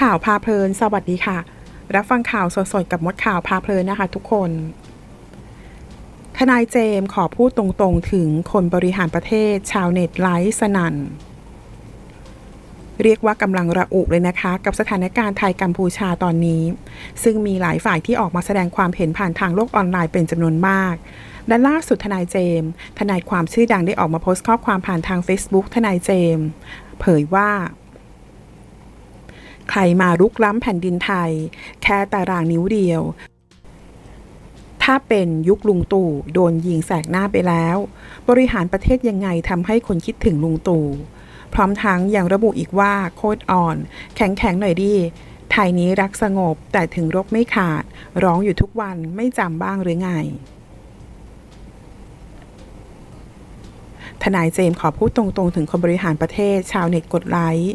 ข่าวพาเพลิน สวัสดีค่ะ รับฟังข่าวสดๆกับมดข่าวพาเพลินนะคะ ทุกคน ทนายเจมส์ขอพูดตรงๆ ถึงคนบริหารประเทศ ชาวเน็ตไลฟ์สนั่น เรียกว่ากำลังระอุเลยนะคะ กับสถานการณ์ไทยกัมพูชาตอนนี้ ซึ่งมีหลายฝ่ายที่ออกมาแสดงความเห็นผ่านทางโลกออนไลน์เป็นจำนวนมากและล่าสุดทนายเจมส์ทนายความชื่อดังได้ออกมาโพสต์ข้อความผ่านทาง Facebook ทนายเจมส์เผยว่า ใครมารุกล้ำแผ่นดินไทย แค่ตารางนิ้วเดียว ถ้าเป็นยุคลุงตู่โดนยิงแสกหน้าไปแล้ว บริหารประเทศยังไงทำให้คนคิดถึงลุงตู่พร้อมทั้งยังระบุอีกว่าโคตรอ่อน แข็งแข็งหน่อยดิไทยนี้รักสงบแต่ถึงรบไม่ขาด ร้องอยู่ทุกวันไม่จำบ้างหรือไงทนายเจมส์ขอพูดตรงๆ ถึงคนบริหารประเทศ ชาวเน็ตกดไลค์